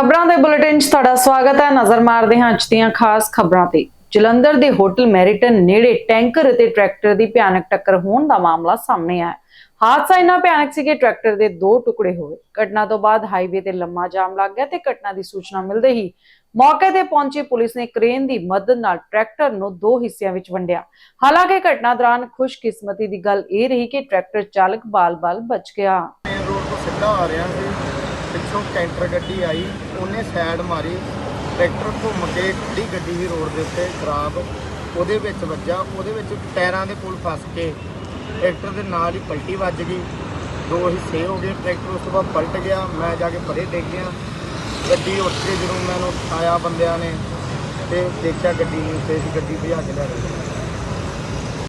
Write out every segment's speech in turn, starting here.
ਖਬਰਾਂ ਦੇ ਬੁਲੇਟਿਨ 'ਚ ਤੁਹਾਡਾ ਸਵਾਗਤ ਹੈ। ਨਜ਼ਰ ਮਾਰਦੇ ਹਾਂ ਅੱਜ ਦੀਆਂ ਖਾਸ ਖਬਰਾਂ ਤੇ। ਜਲੰਧਰ ਦੇ ਹੋਟਲ ਮੈਰੀਟਨ ਨੇੜੇ ਟੈਂਕਰ ਅਤੇ ਟਰੈਕਟਰ ਦੀ ਭਿਆਨਕ ਟੱਕਰ ਹੋਣ ਦਾ ਮਾਮਲਾ ਸਾਹਮਣੇ ਆਇਆ ਹਾਦਸਾ ਇੰਨਾ ਭਿਆਨਕ ਸੀ ਕਿ ਟਰੈਕਟਰ ਦੇ ਦੋ ਟੁਕੜੇ ਹੋਏ। ਘਟਨਾ ਤੋਂ ਬਾਅਦ ਹਾਈਵੇ ਤੇ ਲੰਮਾ ਜਾਮ ਲੱਗ ਗਿਆ ਤੇ ਘਟਨਾ ਦੀ ਸੂਚਨਾ ਮਿਲਦੇ ਹੀ ਮੌਕੇ ਤੇ ਪਹੁੰਚੀ ਪੁਲਿਸ ਨੇ ਕ੍ਰੇਨ ਦੀ ਮਦਦ ਨਾਲ ਟਰੈਕਟਰ ਨੂੰ ਦੋ ਹਿੱਸਿਆਂ ਵਿੱਚ ਵੰਡਿਆ। ਹਾਲਾਂਕਿ ਘਟਨਾ ਦੌਰਾਨ ਖੁਸ਼ਕਿਸਮਤੀ ਦੀ ਗੱਲ ਇਹ ਰਹੀ ਕਿ ਟਰੈਕਟਰ ਚਾਲਕ ਬਾਲ-ਬਾਲ ਬਚ ਗਿਆ। ਰੋਡ ਤੋਂ ਸਿੱਧਾ ਆ ਰਿਹਾ ਸੀ। ਪਿੱਛੋਂ ਕੈਂਟਰ ਗੱਡੀ ਆਈ, ਉਹਨੇ ਸਾਈਡ ਮਾਰੀ, ਟਰੈਕਟਰ ਘੁੰਮ ਕੇ ਖੜੀ ਗੱਡੀ ਦੀ ਰੋਡ ਦੇ ਉੱਤੇ ਖਰਾਬ, ਉਹਦੇ ਵਿੱਚ ਵੱਜਾ, ਉਹਦੇ ਵਿੱਚ ਟਾਇਰਾਂ ਦੇ ਕੋਲ ਫਸ ਕੇ ਟਰੈਕਟਰ ਦੇ ਨਾਲ ਹੀ ਪਲਟੀ ਵੱਜ ਗਈ। ਦੋ ਹਿੱਸੇ ਹੋ ਗਏ, ਟਰੈਕਟਰ ਉਸ ਤੋਂ ਬਾਅਦ ਪਲਟ ਗਿਆ, ਮੈਂ ਜਾ ਕੇ ਪਰੇ ਡਿੱਗ ਗਿਆ। ਗੱਡੀ ਉੱਠ ਕੇ ਜਦੋਂ ਮੈਨੂੰ ਉਠਾਇਆ ਬੰਦਿਆਂ ਨੇ ਤੇ ਦੇਖਿਆ ਗੱਡੀ ਨਹੀਂ ਤੇ ਗੱਡੀ ਭਜਾ ਕੇ ਲੈ ਗਏ।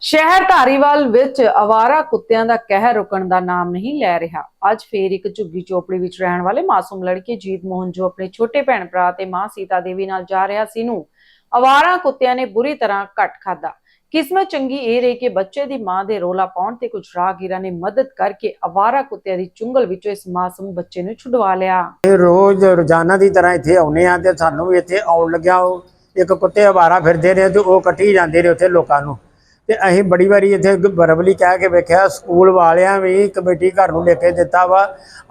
ਸ਼ਹਿਰ ਧਾਰੀਵਾਲ ਵਿੱਚ ਅਵਾਰਾ ਕੁੱਤਿਆਂ ਦਾ ਕਹਿਰ ਰੁਕਣ ਦਾ ਨਾਮ ਨਹੀਂ ਲੈ ਰਿਹਾ। ਅੱਜ ਫੇਰ ਇੱਕ ਝੁੱਗੀ ਚੋਪੜੀ ਵਿੱਚ ਰਹਿਣ ਵਾਲੇ ਮਾਸੂਮ ਲੜਕੇ ਜੀਤ ਮੋਹਨ, ਜੋ ਆਪਣੇ ਛੋਟੇ ਭੈਣ ਭਰਾ ਤੇ ਮਾਂ ਸੀਤਾ ਦੇਵੀ ਨਾਲ ਜਾ ਰਿਹਾ ਸੀ ਨੂੰ ਅਵਾਰਾ ਕੁੱਤਿਆਂ ਨੇ ਬੁਰੀ ਤਰ੍ਹਾਂ ਕੱਟ ਖਾਦਾ ਕਿਸਮਤ ਚੰਗੀ ਇਹ ਰਹੀ ਕਿ ਬੱਚੇ ਦੀ ਮਾਂ ਦੇ ਰੋਲਾ ਪਾਉਣ ਤੇ ਕੁਝ ਰਾਹਗੀਰਾਂ ਨੇ ਮਦਦ ਕਰਕੇ ਅਵਾਰਾ ਕੁੱਤਿਆਂ ਦੀ ਚੁੰਗਲ ਵਿੱਚੋਂ ਇਸ ਮਾਸੂਮ ਬੱਚੇ ਨੂੰ ਛੁਡਵਾ ਲਿਆ। ਇਹ ਰੋਜ਼ ਰੋਜ਼ਾਨਾ ਦੀ ਤਰ੍ਹਾਂ ਇੱਥੇ ਆਉਨੇ ਆ ਤੇ ਸਾਨੂੰ ਵੀ ਇੱਥੇ ਆਉਣ ਲੱਗਿਆ ਉਹ। ਇੱਕ ਕੁੱਤੇ ਆਵਾਰਾ ਫਿਰਦੇ ਨੇ ਤੇ ਉਹ ਕੱਟੀ ਜਾਂਦੇ ਨੇ ਉੱਥੇ ਲੋਕਾਂ ਨੂੰ। ਤੇ ਅਸੀਂ ਬੜੀ ਵਾਰੀ ਇੱਥੇ ਬਰਬਲੀ ਕਹਿ ਕੇ ਵੇਖਿਆ ਸਕੂਲ ਵਾਲਿਆਂ ਵੀ ਕਮੇਟੀ ਘਰ ਨੂੰ ਲੈ ਕੇ ਦਿੱਤਾ ਵਾ।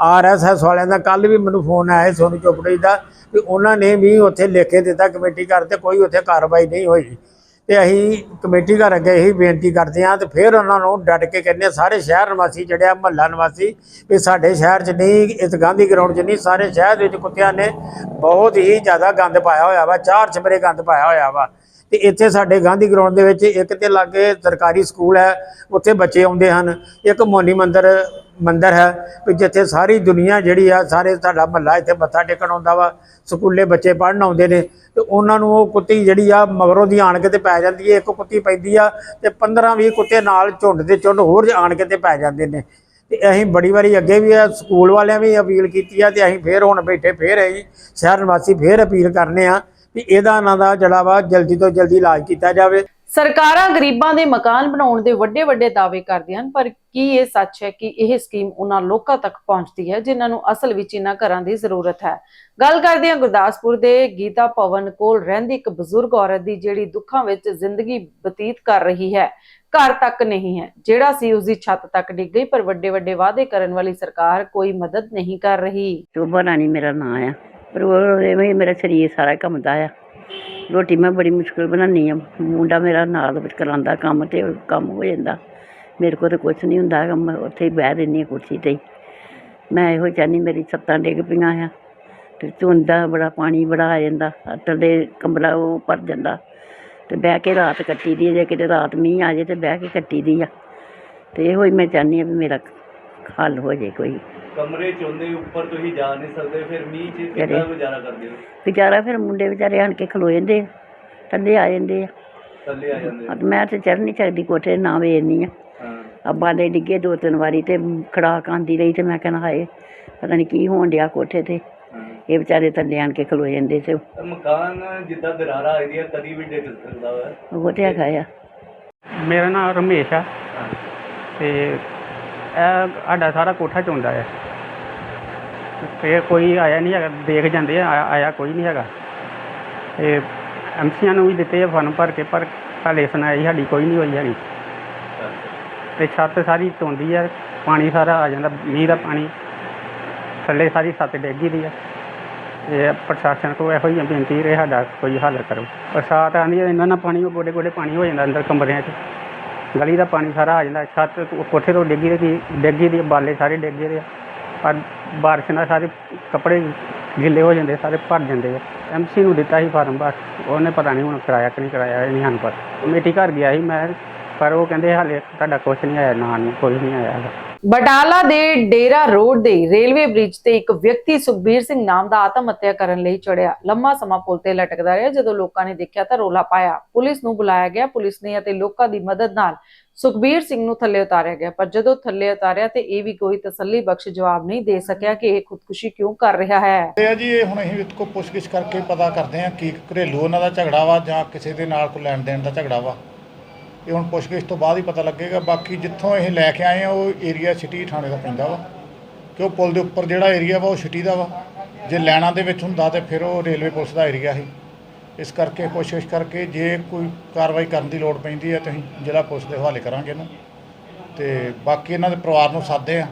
ਆਰਐਸਐਸ ਵਾਲਿਆਂ ਦਾ ਕੱਲ ਵੀ ਮੈਨੂੰ ਫੋਨ ਆਇਆ ਸੀ ਸੋਨੂੰ ਚੋਪੜੀ ਦਾ ਵੀ ਉਹਨਾਂ ਨੇ ਵੀ ਉੱਥੇ ਲਿਖ ਕੇ ਦਿੱਤਾ ਕਮੇਟੀ ਘਰ ਤੇ ਕੋਈ ਉੱਥੇ ਕਾਰਵਾਈ ਨਹੀਂ ਹੋਈ। ਤੇ ਅਸੀਂ ਕਮੇਟੀ ਘਰ ਅੱਗੇ ਇਹੀ ਬੇਨਤੀ ਕਰਦੇ ਹਾਂ ਤੇ ਫਿਰ ਉਹਨਾਂ ਨੂੰ ਡਟ ਕੇ ਕਹਿੰਦੇ ਹਾਂ, ਸਾਰੇ ਸ਼ਹਿਰ ਨਿਵਾਸੀ ਜਿਹੜੇ ਆ ਮਹੱਲਾ ਨਿਵਾਸੀ ਵੀ ਸਾਡੇ ਸ਼ਹਿਰ 'ਚ ਨਹੀਂ ਇਸ ਗਾਂਧੀ ਗਰਾਊਂਡ 'ਚ ਨਹੀਂ ਸਾਰੇ ਸ਼ਹਿਰ ਦੇ ਵਿੱਚ ਕੁੱਤਿਆਂ ਨੇ ਬਹੁਤ ਹੀ ਜ਼ਿਆਦਾ ਗੰਦ ਪਾਇਆ ਹੋਇਆ ਵਾ ਚਾਰ ਚਮਰੇ ਗੰਦ ਪਾਇਆ ਹੋਇਆ ਵਾ। ਤੇ ਇੱਥੇ ਸਾਡੇ ਗਾਂਧੀ ਗਰਾਊਂਡ ਦੇ ਵਿੱਚ ਇੱਕ ਤੇ ਲਾਗੇ ਸਰਕਾਰੀ ਸਕੂਲ ਹੈ, ਉੱਥੇ ਬੱਚੇ ਆਉਂਦੇ ਹਨ। ਇੱਕ ਮੋਨੀ ਮੰਦਰ ਮੰਦਰ ਹੈ ਵੀ ਜਿੱਥੇ ਸਾਰੀ ਦੁਨੀਆ ਜਿਹੜੀ ਆ, ਸਾਰੇ ਸਾਡਾ ਮਹੱਲਾ ਇੱਥੇ ਮੱਥਾ ਟੇਕਣ ਆਉਂਦਾ ਵਾ। ਸਕੂਲੇ ਬੱਚੇ ਪੜ੍ਹਨ ਆਉਂਦੇ ਨੇ ਤੇ ਉਹਨਾਂ ਨੂੰ ਉਹ ਕੁੱਤੀ ਜਿਹੜੀ ਆ, ਮਗਰੋਂ ਦੀ ਆਣ ਕੇ ਤੇ ਪੈ ਜਾਂਦੀ ਹੈ ਇੱਕ ਕੁੱਤੀ ਪੈਂਦੀ ਆ ਤੇ 15 20 ਕੁੱਤੇ ਨਾਲ ਝੁੰਡ ਦੇ ਝੁੰਡ ਹੋਰ ਆਣ ਕੇ ਤੇ ਪੈ ਜਾਂਦੇ ਨੇ। ਤੇ ਅਸੀਂ ਬੜੀ ਵਾਰੀ ਅੱਗੇ ਵੀ ਆ, ਸਕੂਲ ਵਾਲਿਆਂ ਵੀ ਅਪੀਲ ਕੀਤੀ ਆ ਤੇ ਅਸੀਂ ਫੇਰ ਹੁਣ ਬੈਠੇ, ਫੇਰ ਅਸੀਂ ਸ਼ਹਿਰ ਨਿਵਾਸੀ ਫੇਰ ਅਪੀਲ ਕਰਨੇ ਆ ਵੀ ਇਹਦਾ ਇਹਨਾਂ ਦਾ ਜਿਹੜਾ ਵਾ ਜਲਦੀ ਤੋਂ ਜਲਦੀ ਇਲਾਜ ਕੀਤਾ ਜਾਵੇ। ਸਰਕਾਰਾਂ ਗਰੀਬਾਂ ਦੇ ਮਕਾਨ ਬਣਾਉਣ ਦੇ ਵੱਡੇ ਵੱਡੇ ਦਾਅਵੇ ਕਰਦੀਆਂ ਹਨ ਪਰ ਕੀ ਇਹ ਸੱਚ ਹੈ ਕਿ ਇਹ ਸਕੀਮ ਉਹਨਾਂ ਲੋਕਾਂ ਤੱਕ ਪਹੁੰਚਦੀ ਹੈ ਜਿਨ੍ਹਾਂ ਨੂੰ ਅਸਲ ਵਿੱਚ ਇਹਨਾਂ ਘਰਾਂ ਦੀ ਜ਼ਰੂਰਤ ਹੈ? ਗੱਲ ਕਰਦੇ ਹਾਂ ਗੁਰਦਾਸਪੁਰ ਦੇ ਗੀਤਾ ਭਵਨ ਕੋਲ ਰਹਿੰਦੀ ਇੱਕ ਬਜ਼ੁਰਗ ਔਰਤ ਦੀ ਜਿਹੜੀ ਦੁੱਖਾਂ ਵਿੱਚ ਜ਼ਿੰਦਗੀ ਬਤੀਤ ਕਰ ਰਹੀ ਹੈ। ਘਰ ਤੱਕ ਨਹੀਂ ਹੈ ਜਿਹੜਾ ਸੀ ਉਸ ਦੀ ਛੱਤ ਤੱਕ ਡਿੱਗ ਗਈ ਪਰ ਵੱਡੇ ਵੱਡੇ ਵਾਅਦੇ ਕਰਨ ਵਾਲੀ ਸਰਕਾਰ ਕੋਈ ਮਦਦ ਨਹੀਂ ਕਰ ਰਹੀ। ਸ਼ੋਭਾ ਰਾਣੀ ਮੇਰਾ ਨਾਂ ਆ। ਐਵੇਂ ਹੀ ਮੇਰਾ ਸਰੀਰ ਸਾਰਾ ਕੰਮਦਾ ਆ। ਰੋਟੀ ਮੈਂ ਬੜੀ ਮੁਸ਼ਕਿਲ ਬਣਾਉਂਦੀ ਹਾਂ ਮੁੰਡਾ ਮੇਰਾ ਨਾਲ ਵਿੱਚ ਕਰਾਉਂਦਾ ਕੰਮ ਅਤੇ ਕੰਮ ਹੋ ਜਾਂਦਾ। ਮੇਰੇ ਕੋਲ ਤਾਂ ਕੁਛ ਨਹੀਂ ਹੁੰਦਾ ਹੈਗਾ, ਮੈਂ ਉੱਥੇ ਹੀ ਬਹਿ ਰਹਿੰਦੀ ਹਾਂ ਕੁਰਸੀ ਤੇ ਹੀ। ਮੈਂ ਇਹੋ ਚਾਹੁੰਦੀ ਮੇਰੀ ਛੱਤਾਂ ਡਿੱਗ ਪਈਆਂ ਆ। ਅਤੇ ਧੁੰਦਾ ਬੜਾ ਪਾਣੀ ਬੜਾ ਆ ਜਾਂਦਾ। ਥੱਲੇ ਕਮਰਾ ਉਹ ਭਰ ਜਾਂਦਾ। ਅਤੇ ਬਹਿ ਕੇ ਰਾਤ ਕੱਟੀ ਦੀ ਜੇ ਕਿਤੇ ਰਾਤ ਮੀਂਹ ਆ ਜੇ ਤਾਂ ਬਹਿ ਕੇ ਕੱਟੀ ਦੀ ਆ। ਅਤੇ ਇਹੋ ਹੀ ਮੈਂ ਚਾਹੁੰਦੀ ਹਾਂ ਵੀ ਮੇਰਾ ਹੱਲ ਹੋ ਜੇ ਕੋਈ। ਕਮਰੇ ਚ ਹੁੰਦੇ ਉੱਪਰ ਤੁਸੀਂ ਜਾ ਨਹੀਂ ਸਕਦੇ ਫਿਰ ਮੀਂਹ ਚ ਕਿੱਦਾਂ ਜਿਹੜੇ- ਗੁਜ਼ਾਰਾ ਕਰਦੇ ਹੋ? ਵਿਚਾਰਾ ਫਿਰ ਮੁੰਡੇ ਵਿਚਾਰੇ ਆਣ ਕੇ ਖਲੋ ਜਾਂਦੇ ਆ ਥੱਲੇ ਆ ਜਾਂਦੇ ਆ। ਥੱਲੇ ਆ ਜਾਂਦੇ ਹਾਂ ਤੇ ਮੈਂ ਤੇ ਚੜ੍ਹ ਨਹੀਂ ਸਕਦੀ ਕੋਠੇ ਨਾ ਵੇਰਨੀ ਆ। ਹਾਂ। ਅੱਬਾ ਦੇ ਡਿੱਗੇ ਦੋ ਤਿੰਨ ਵਾਰੀ ਤੇ ਖੜਾਕ ਆਂਦੀ ਰਹੀ ਤੇ ਮੈਂ ਕਹਿਣਾ ਹਾਏ ਪਤਾ ਨਹੀਂ ਕੀ ਹੋਣ ਡਿਆ ਕੋਠੇ ਤੇ। ਹਾਂ। ਇਹ ਵਿਚਾਰੇ ਥੱਲੇ ਆਣ ਕੇ ਖਲੋ ਜਾਂਦੇ ਤੇ ਤਾਂ ਮਕਾਨ ਜਿੱਦਾਂ ਦਰਾਰਾ ਆਈ ਦੀਆਂ ਕਦੀ ਵੀ ਡਿੱਗ ਸਕਦਾ ਵਾ। ਉਹ ਤੇ ਹੈਗਾ ਆ। ਮੇਰਾ ਨਾਮ ਰਮੇਸ਼ ਆ। ਤੇ ਇਹ ਸਾਡਾ ਸਾਰਾ ਕੋਠਾ ਚੋਂਦਾ ਹੈ ਤੇ ਕੋਈ ਆਇਆ ਨਹੀਂ ਹੈਗਾ, ਦੇਖ ਜਾਂਦੇ ਆ ਆਇਆ- ਆਇਆ ਕੋਈ ਨਹੀਂ ਹੈਗਾ। ਤੇ ਐਮਸੀਆਂ ਨੂੰ ਵੀ ਦਿੱਤੇ ਆ ਫਨ ਭਰ ਕੇ, ਪਰ ਹਾਲੇ ਸੁਣਾਈ ਸਾਡੀ ਕੋਈ ਨਹੀਂ ਹੋਈ ਹੈਗੀ। ਤੇ ਛੱਤ ਸਾਰੀ ਧੁੰਦੀ ਆ, ਪਾਣੀ ਸਾਰਾ ਆ ਜਾਂਦਾ, ਮੀਂਹ ਦਾ ਪਾਣੀ। ਥੱਲੇ ਸਾਰੀ ਛੱਤ ਡਿੱਗੀ ਦੀ ਆ। ਇਹ ਪ੍ਰਸ਼ਾਸਨ ਕੋਲ ਇਹੋ ਹੀ ਬੇਨਤੀ ਰਹੇ ਸਾਡਾ ਕੋਈ ਹੱਲ ਕਰੋ। ਬਰਸਾਤ ਆਉਂਦੀ ਹੈ ਇੰਨਾ ਨਾ ਪਾਣੀ ਉਹ ਗੋਡੇ ਗੋਡੇ ਪਾਣੀ ਹੋ ਜਾਂਦਾ ਅੰਦਰ ਕਮਰਿਆਂ 'ਚ। ਗਲੀ ਦਾ ਪਾਣੀ ਸਾਰਾ ਆ ਜਾਂਦਾ, ਛੱਤ ਕੋ- ਕੋਠੇ ਤੋਂ ਡਿੱਗੀ ਦੀ ਡਿੱਗੀ ਦੀ, ਬਾਲੇ ਸਾਰੇ ਡਿੱਗੇ ਦੇ ਆ। ਪਰ ਬਾਰਿਸ਼ ਨਾਲ ਸਾਰੇ ਕੱਪੜੇ ਗਿੱਲੇ ਹੋ ਜਾਂਦੇ, ਸਾਰੇ ਭਰ ਜਾਂਦੇ ਆ। ਐਮਸੀ ਨੂੰ ਦਿੱਤਾ ਸੀ ਫਾਰਮ, ਬਸ ਉਹਨੇ ਪਤਾ ਨਹੀਂ ਹੁਣ ਕਰਾਇਆ ਕਿ ਨਹੀਂ ਕਰਾਇਆ, ਇਹ ਨਹੀਂ ਹਨ ਪਰ ਕਮੇਟੀ ਘਰ ਗਿਆ ਸੀ, ਮੈਂ ਪਰ ਉਹ ਕਹਿੰਦੇ ਹਾਲੇ ਤੁਹਾਡਾ ਕੁਛ ਨਹੀਂ ਆਇਆ, ਨਾ ਨਹੀਂ ਕੋਈ ਨਹੀਂ ਆਇਆ ਹੈਗਾ। ਬਟਾਲਾ ਦੇ ਡੇਰਾ ਰੋਡ ਦੇ ਰੇਲਵੇ ਬ੍ਰਿਜ ਤੇ ਇੱਕ ਵਿਅਕਤੀ ਸੁਖਬੀਰ ਸਿੰਘ ਨਾਮ ਦਾ ਆਤਮ ਹੱਤਿਆ ਕਰਨ ਲਈ ਚੜਿਆ। ਲੰਮਾ ਸਮਾਂ ਪੁਲ ਤੇ ਲਟਕਦਾ ਰਿਹਾ। ਜਦੋਂ ਲੋਕਾਂ ਨੇ ਦੇਖਿਆ ਤਾਂ ਰੋਲਾ ਪਾਇਆ। ਪੁਲਿਸ ਨੂੰ ਬੁਲਾਇਆ ਗਿਆ। ਪੁਲਿਸ ਨੇ ਅਤੇ ਲੋਕਾਂ ਦੀ ਮਦਦ ਨਾਲ ਸੁਖਬੀਰ ਸਿੰਘ ਨੂੰ ਥੱਲੇ ਉਤਾਰਿਆ ਗਿਆ। ਪਰ ਜਦੋਂ ਥੱਲੇ ਉਤਾਰਿਆ ਤੇ ਇਹ ਵੀ ਕੋਈ ਤਸੱਲੀ ਬਖਸ਼ ਜਵਾਬ ਨਹੀਂ ਦੇ ਸਕਿਆ ਕਿ ਇਹ ਖੁਦਕੁਸ਼ੀ ਕਿਉਂ ਕਰ ਰਿਹਾ ਹੈ। ਇਹ ਜੀ, ਇਹ ਹੁਣ ਅਸੀਂ ਇਹਦੇ ਕੋਲ ਪੁੱਛਗਿੱਛ ਕਰਕੇ ਪਤਾ ਕਰਦੇ ਹਾਂ ਕਿ ਘਰੇਲੂ ਉਹਨਾਂ ਦਾ ਝਗੜਾ ਵਾ ਜਾਂ ਕਿਸੇ ਦੇ ਨਾਲ ਕੋਈ ਲੈਣ ਦੇਣ ਦਾ ਝਗੜਾ ਵਾ। ਇਹ ਹੁਣ ਪੁੱਛਗਿੱਛ ਤੋਂ ਬਾਅਦ ਹੀ ਪਤਾ ਲੱਗੇਗਾ। ਬਾਕੀ ਜਿੱਥੋਂ ਇਹ ਲੈ ਕੇ ਆਏ ਆ ਉਹ ਏਰੀਆ ਸਿਟੀ ਥਾਣੇ ਦਾ ਪੈਂਦਾ ਵਾ। ਕਿ ਉਹ ਪੁਲ ਦੇ ਉੱਪਰ ਜਿਹੜਾ ਏਰੀਆ ਵਾ ਉਹ ਸਿਟੀ ਦਾ ਵਾ। ਜੇ ਲੈਣਾ ਦੇ ਵਿੱਚ ਹੁੰਦਾ ਤੇ ਫਿਰ ਉਹ ਰੇਲਵੇ ਪੁਲਿਸ ਦਾ ਏਰੀਆ ਸੀ। ਇਸ ਕਰਕੇ ਕੋਸ਼ਿਸ਼ ਕਰਕੇ ਜੇ ਕੋਈ ਕਾਰਵਾਈ ਕਰਨ ਦੀ ਲੋੜ ਪੈਂਦੀ ਹੈ ਤੇ ਅਸੀਂ ਜ਼ਿਲ੍ਹਾ ਪੁਲਿਸ ਦੇ ਹਵਾਲੇ ਕਰਾਂਗੇ ਇਹਨੂੰ। ਤੇ ਬਾਕੀ ਇਹਨਾਂ ਦੇ ਪਰਿਵਾਰ ਨੂੰ ਸਾਦੇ ਆ।